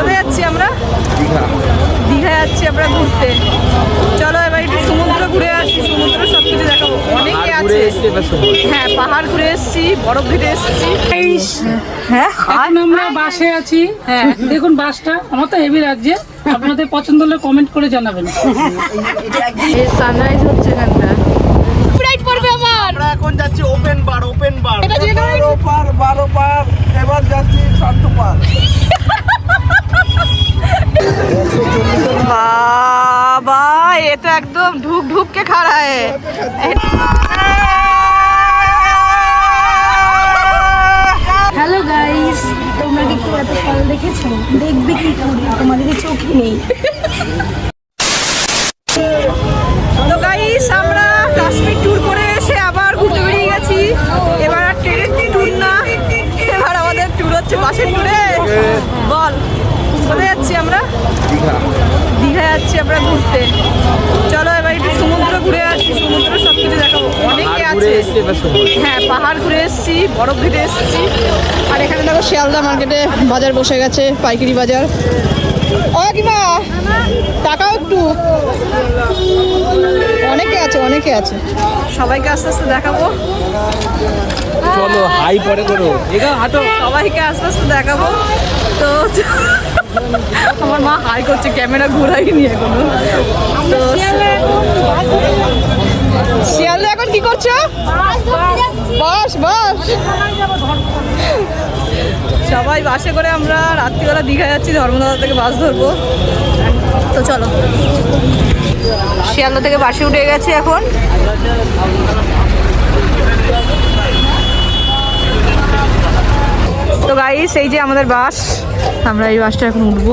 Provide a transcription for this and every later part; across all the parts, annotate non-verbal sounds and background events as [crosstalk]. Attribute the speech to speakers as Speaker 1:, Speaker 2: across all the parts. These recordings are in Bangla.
Speaker 1: কোথায় যাচ্ছি আমরা? দীঘা। যাচ্ছি আমরা ঘুরতে। চলো এবার একটু সমুদ্র ঘুরে আসি সমুদ্র সব কিছু দেখাবো। অনেকে আছে। হ্যাঁ পাহাড় ঘুরে এসেছি বরফ ঘুরে এসেছি। হ্যাঁ
Speaker 2: এখন আমরা বাসে আছি।
Speaker 1: হ্যাঁ।
Speaker 2: দেখুন বাসটা আমার তো হেভি লাগছে। আপনাদের পছন্দ হলে কমেন্ট করে জানাবেন।
Speaker 1: সানরাইজ হচ্ছে এখানটা। রাইড পড়বে আমার
Speaker 3: আমরা এখন যাচ্ছি ওপেন বার ওপেন বার
Speaker 1: এটা যে কোনো-
Speaker 3: বারো
Speaker 4: দেখবে কি করে? তোমাদের কি চোখই নেই।
Speaker 1: তো গাইস আমরা কাশ্মীর ট্যুর করে এসে আবার ঘুরতে বেরিয়ে গেছি। এবার আর ট্রেনের ট্যুর না। এবার আমাদের ট্যুর হচ্ছে বাসের ট্যুরে বল কোথায় যাচ্ছি আমরা? দীঘা। যাচ্ছি আমরা ঘুরতে। চলো এবার একটু সমুদ্র ঘুরে আসি সমুদ্র সব কিছু দেখাবো। অনেকে হ্যাঁ পাহাড় ঘুরে এসেছি বরফ ঘুরে এসেছি। আর এখানে দেখো শিয়ালদা মার্কেটে বাজার বসে গেছে পাইকারি বাজার। ও কিমা টাকাও একটু। অনেকে আছে অনেকে আছে। সবাইকে আস্তে আস্তে দেখাবো।
Speaker 3: চলো হাই পরে করো। হাঁটো।
Speaker 1: সবাইকে আস্তে আস্তে দেখাবো। তো আমার মা হাই করছে ক্যামেরা ঘুরাইনি এখনও। তো শিয়ালদা এখন কি করছ? বাস বাস। সবাই বাসে করে আমরা রাত্রিবেলা দীঘা যাচ্ছি ধর্মদাদা থেকে বাস ধরবো। তো চলো। শিয়ালদা থেকে বাসে উঠে গেছে এখন। তো গাইস এই যে আমাদের বাস, আমরা এই বাসটা এখন উঠবো।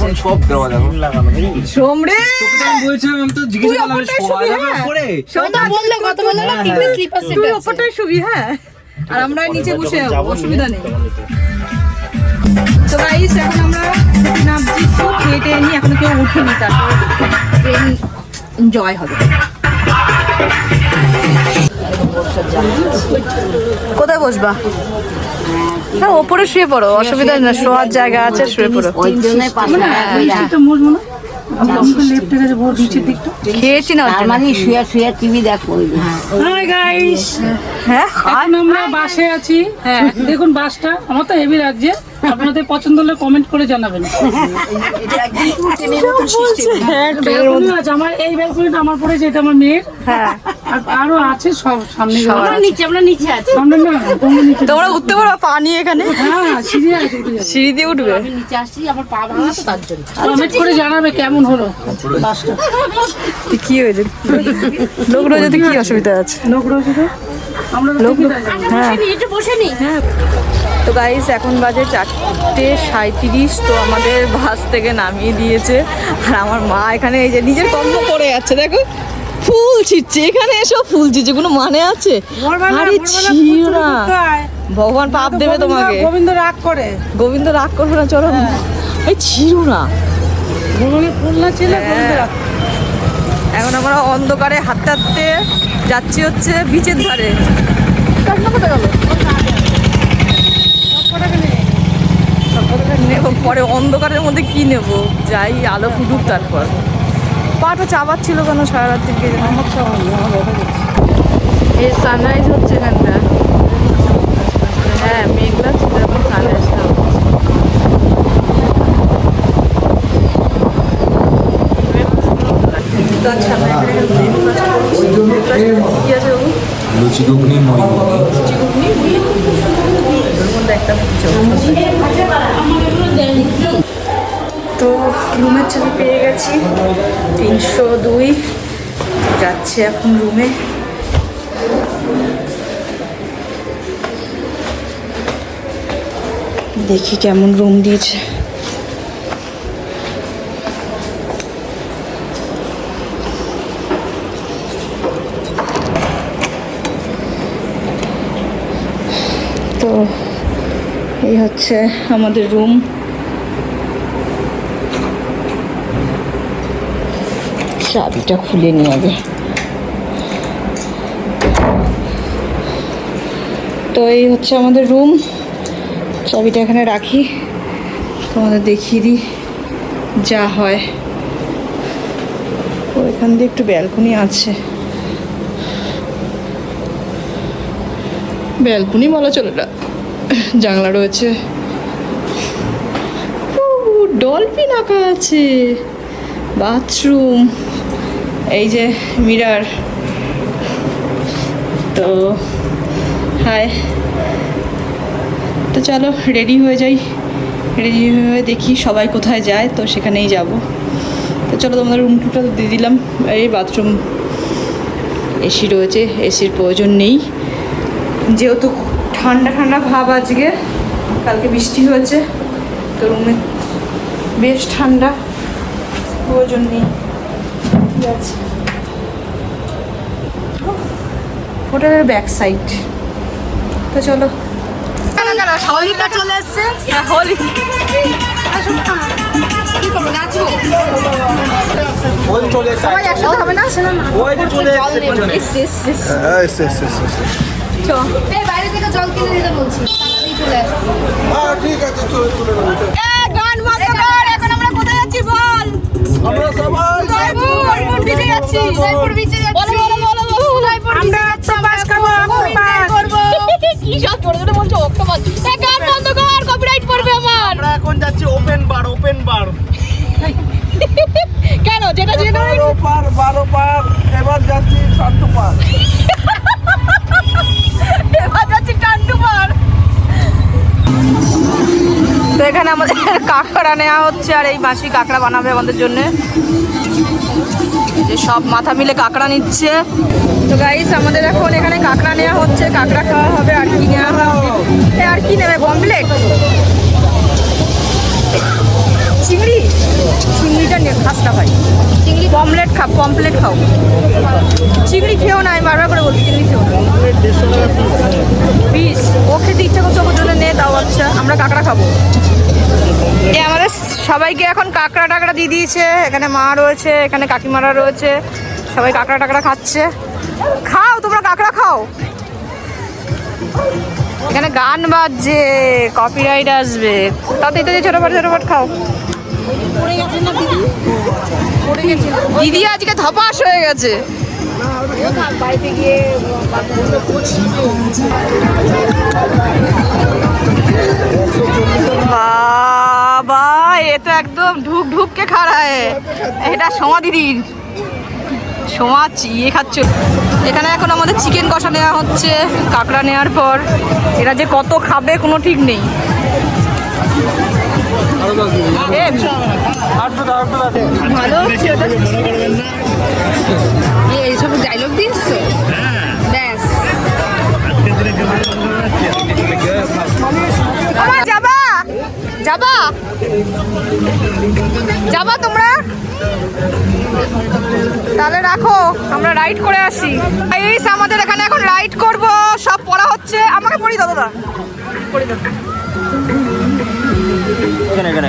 Speaker 3: হেডফোন
Speaker 1: কি হয়েছে?
Speaker 3: হেডফোন সব দেওয়া যাবে। লাগানো বলছিলাম আমি তো জিজ্ঞেস করলাম শোয়া যাবে
Speaker 1: হ্যাঁ।
Speaker 3: পরে?
Speaker 1: সোমটা বললে কত বললে না তিনটে স্লিপার সেট তুই ওপরটায় শুবি হ্যাঁ? আর আমরা নিচে বসে যাব অসুবিধা নেই। তো গাইস এখন আমরা নামছি তো খেয়ে নিই এখনও কেউ উঠিনি তারপর ট্রেন এনজয় হবে। কোথায় বসবা? না ওপরে শুয়ে পড়ো অসুবিধা না শোয়ার জায়গা আছে শুয়ে পড়ো। খেয়েছি না
Speaker 5: মানে শুয়ে শুয়ে টিভি দেখো
Speaker 1: হ্যাঁ
Speaker 2: আমরা বাসে আছি।
Speaker 1: হ্যাঁ।
Speaker 2: দেখুন বাসটা আমার তো হেভি লাগছে। আপনাদের পছন্দ হলে কমেন্ট করে জানাবেন। ব্যালকনি আছে আমার এই ব্যালকনিটা আমার পড়েছে এটা আমার মেয়ের।
Speaker 1: হ্যাঁ।
Speaker 2: আরও আছে সব সামনে
Speaker 5: নিচে আমরা নিচে আছি।
Speaker 2: সামনে না তোমরা নিচে।
Speaker 1: তোমরা উঠতে পারো পানি এখানে।
Speaker 2: হ্যাঁ সিঁড়ি আছে
Speaker 1: সিঁড়ি দিয়ে উঠবে।
Speaker 5: নিচে আসছি আমার পা ভাঙা তো তার জন্য।
Speaker 2: কমেন্ট করে জানাবে কেমন হলো।
Speaker 1: কি হয়েছে? লোক কি অসুবিধা আছে?
Speaker 2: লোক তো আমরা তো টিকিট আছে।
Speaker 1: হ্যাঁ। তো গাইস এখন বাজে চারটে সাঁত্রিশ তো আমাদের বাস থেকে নামিয়ে দিয়েছে। আর আমার মা এখানে এই যে নিজের কর্ম করে যাচ্ছে দেখো। ফুল ছিটছে। এখানে এসব ফুল ছিটছে। কোনো মানে আছে? আরে ছিও না ভগবান পাপ দেবে তোমাকে।
Speaker 2: গোবিন্দ রাগ করে।
Speaker 1: গোবিন্দ রাগ করবে না চলো। এই ছিল না।
Speaker 2: ভগবানের ফুল না ছিল
Speaker 1: এখন আমরা অন্ধকারে হাঁটতে হাঁটতে যাচ্ছি হচ্ছে বিচের ধারে। পরে অন্ধকারের মধ্যে কি নেব? যাই আলো ফুটুক তারপর। পাটা চাবাচ্ছিল কেন সারা রাত থেকে এই সানরাইজ হচ্ছে এখানটা। এখন রুমে। দেখি কেমন রুম দিয়েছে। তো, এই হচ্ছে আমাদের রুম। চাবিটা খুলে নিয়ে যাবে তো এই হচ্ছে আমাদের রুম চাবিটা এখানে রাখি। তোমাদের দেখিয়ে দিই যা হয়। ও, এখান দিয়ে একটু ব্যালকনি আছে। ব্যালকনি বলা চলে না। জানলা রয়েছে। ডলফিন আঁকা আছে। বাথরুম এই যে মিরার তো হাই তো চলো রেডি হয়ে যাই। রেডি হয়ে দেখি সবাই কোথায় যায়, তো সেখানেই যাব। তো চলো, তোমাদের রুম টুটা তো দিয়ে দিলাম। এই বাথরুম এসি রয়েছে এসির প্রয়োজন নেই। যেহেতু ঠান্ডা ঠান্ডা ভাব আজকে, কালকে বৃষ্টি হয়েছে, তো রুমে বেশ ঠান্ডা, প্রয়োজন নেই। ঠিক আছে। হোটেলের ব্যাক সাইড তো চলো।
Speaker 4: হোলিটা চলে এসছে।
Speaker 1: হোলি।
Speaker 3: হ্যাঁ এসে এসে এসে এসে।
Speaker 1: চো।
Speaker 4: এই বাইরে থেকে জল কিনে দিতে বলছি। তাড়াতাড়ি চলে আসছে
Speaker 3: হ্যাঁ ঠিক আছে চলে তুলে নেব চল।
Speaker 1: এ, গান বন্ধ কর এখন আমরা কি সব বলছো? অক্টোপাস। গান বন্ধ কর কপিরাইট পড়বে আমার
Speaker 3: আমরা। এখন যাচ্ছি ওপেন বার ওপেন বার
Speaker 1: কেন? যেটা যেটা
Speaker 3: বারো পার বারো পার এবার যাচ্ছি শান্ত পার। [laughs]
Speaker 1: এবার যাচ্ছি টান্টু পার। তো এখানে আমাদের [laughs] কাঁকড়া নেওয়া হচ্ছে আর এই মাসি কাঁকড়া বানাবে আমাদের জন্য। যে সব মাথা মিলে কাঁকড়া নিচ্ছে। তো গাইস আমাদের এখন এখানে কাঁকড়া নেওয়া হচ্ছে। কাঁকড়া খাওয়া হবে আর কি নেওয়া হবে? আর কি নেবে? পমপ্লেট চিংড়ি? চিংড়িটা নে খাসটা ভাই চিংড়ি পমপ্লেট খা পমপ্লেট খাও। চিংড়ি খেও না, আমি বারবার করে বলছি, চিংড়ি খেও না। পিস ও খেতে ইচ্ছা করছে ওর জন্য নে, তাও আচ্ছা আমরা কাঁকড়া খাব। এ আমাদের সবাইকে এখন কাঁকড়া টাকড়া দিয়ে দিয়েছে। এখানে মা রয়েছে, এখানে কাকিমারা রয়েছে। সবাই কাঁকড়া টাকড়া খাচ্ছে। খাও, তোমরা কাঁকড়া খাও। এখানে গান বাজছে কপিরাইট আসবে। তাতে তো ছোটপাট ছোটপাট খাও। দিদি আজকে ধপাস হয়ে গেছে। বাবা। এ তো একদম ঢুক ঢুককে খাড়ায় এটা সোমা দিদির। সোমা ইয়ে খাচ্ছ। এখানে এখন আমাদের চিকেন কষা নেওয়া হচ্ছে কাঁকড়া নেওয়ার পর। এরা যে কত খাবে কোনো ঠিক নেই। ভালো
Speaker 4: এইসব ডায়লগ দিস ব্যাস।
Speaker 1: আমার যাবা? যাবা তোমরা? তাহলে রাখো আমরা রাইড করে আসি। এই আমাদের এখানে এখন রাইড করব সব পড়া হচ্ছে। আমাকে পড়ি দাও দাদা। পড়ি দাও।
Speaker 3: এখানে এখানে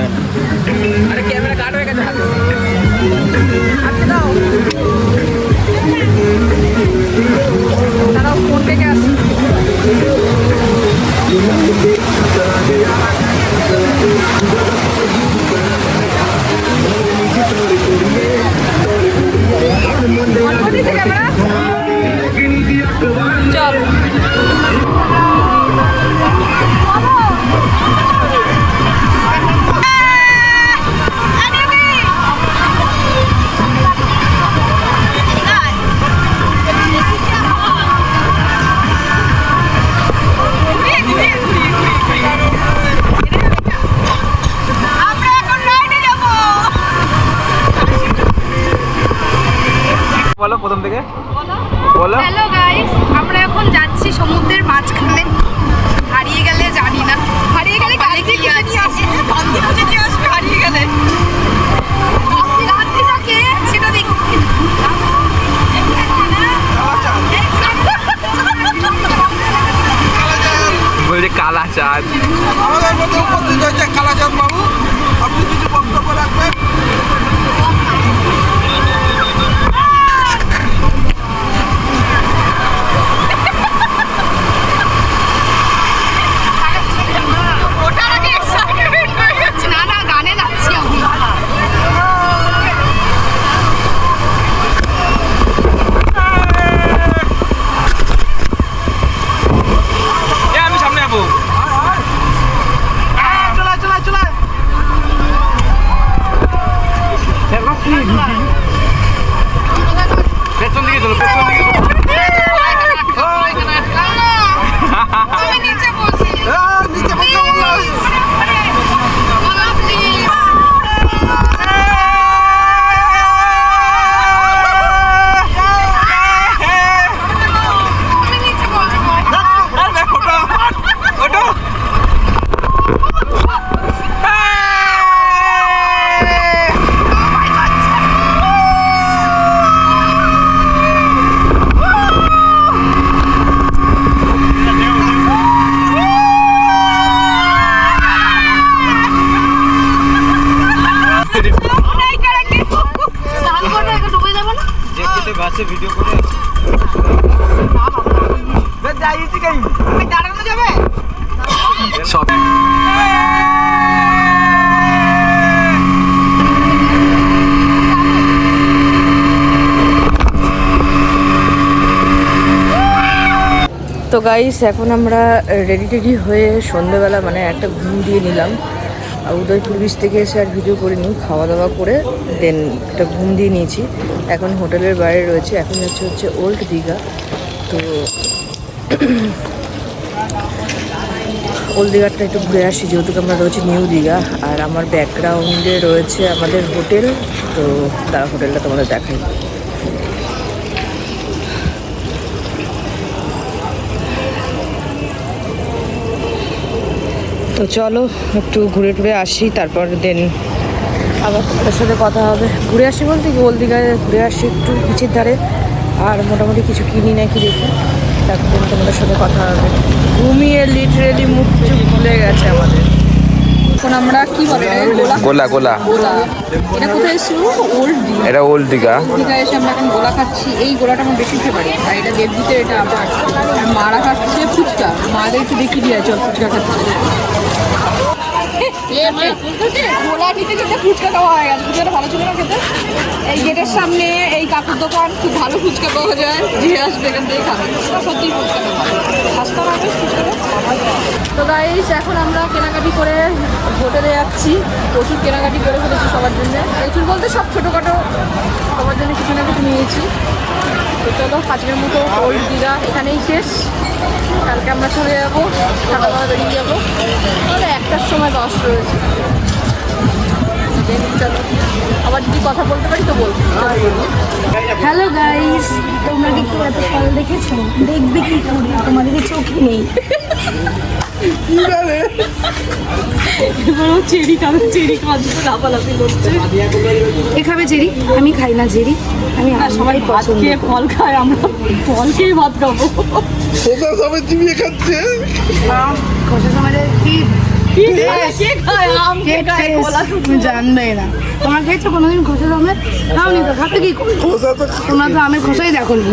Speaker 1: আরে ক্যামেরা কাট হয়ে গেছে দাও। দাঁড়াও ফোন থেকে আসি অল্প দিচ্ছে ক্যামেরা চল
Speaker 4: কালাচাঁদ আমাদের
Speaker 3: মধ্যে উপস্থিত হয়েছে কালাচাঁদ বাবু। আপনি কিছু বক্তব্য রাখবেন? গাছে ভিডিও করে সব
Speaker 1: তো গাইস এখন আমরা রেডি টেডি হয়ে সন্ধেবেলা মানে একটা ঘুম দিয়ে নিলাম। উদয়পুর বিচ থেকে এসে আর ভিডিও করিনি খাওয়া দাওয়া করে দেন একটা ঘুম দিয়ে নিয়েছি। এখন হোটেলের বাইরে রয়েছে, এখন হচ্ছে হচ্ছে ওল্ড দীঘা তো ওল্ড দীঘাটা একটু ঘুরে আসি, যেহেতু আমরা রয়েছে নিউ দীঘা আর আমার ব্যাকগ্রাউন্ডে রয়েছে আমাদের হোটেল, তো তার হোটেলটা তোমাদের দেখাই। তো চলো, একটু ঘুরে টুরে আসি, তারপর দেন আবার তোমাদের সাথে কথা হবে। ঘুরে আসি বলতে ওল ঘুরে আসি একটু বিচের ধারে। আর মোটামুটি কিছু কিনি নাকি দেখি। তারপর তোমাদের সাথে কথা হবে। ঘুমিয়ে লিটারেলি মুখ চুপ ভুলে গেছে আমাদের। এখন আমরা কি বলে
Speaker 3: গোলা? গোলা
Speaker 1: এটা কোথায় এসেছিল? ওল্ড দিঘা
Speaker 3: এটা ওল্ড দিঘা
Speaker 1: দিঘা এসে আমরা এখন গোলা খাচ্ছি। এই গোলাটা আমার বেশি ফেভারিট আর এটা দেবজিতে এটা আমার মারা খাচ্ছে ফুচকা। মাদের একটু দেখিয়ে দিয়ে চল ফুচকা খাচ্ছে। গোলা নিতে ফুচকা খাওয়া হয়ে ভালো ছিল না খেতে। এই গেটের সামনে এই কাকুর দোকান, খুব ভালো ফুচকা পাওয়া যায়। যে আসবে এখান থেকে খাবে। সত্যি ফুচকা সস্তা হবে ফুচকাটা তো গাইস এখন আমরা কেনাকাটি করে হোটেলে যাচ্ছি। প্রচুর কেনাকাটি করে ফেলেছি সবার জন্য। প্রচুর বলতে সব ছোটোখাটো সবার জন্য কিছু না কিছু নিয়েছি। তো চলো, আজকের মতো ওল্ড দীঘা এখানেই শেষ। কালকে আমরা চলে যাব সকালবেলা বেরিয়ে যাব। তাহলে একটার সময় বাস রয়েছে। আবার যদি কথা বলতে পারি তো বলব।
Speaker 4: হ্যালো গাইস তোমরা কি কেউ এত ফল দেখেছ? দেখবে কি করে? তোমাদের কি চোখই নেই।
Speaker 1: এবারও চেরি খাবে চেরি খাওয়ার জন্য লাফালাফি করছে।
Speaker 4: এ খাবে জেরি আমি খাই না জেরি আমি সবাই
Speaker 1: ভাত
Speaker 4: পছন্দ
Speaker 1: খেয়ে ফল খায় আমরা ফল খেয়ে ভাত খাব।
Speaker 4: খোসা কি
Speaker 1: কি খায় কে খায় আম কে
Speaker 4: জানবে না তোমার খেয়েছো কোনোদিন খোসা আমের খাওনি তো খাতে কি করে? তোমরা তো আমের খোসাই দেখো নি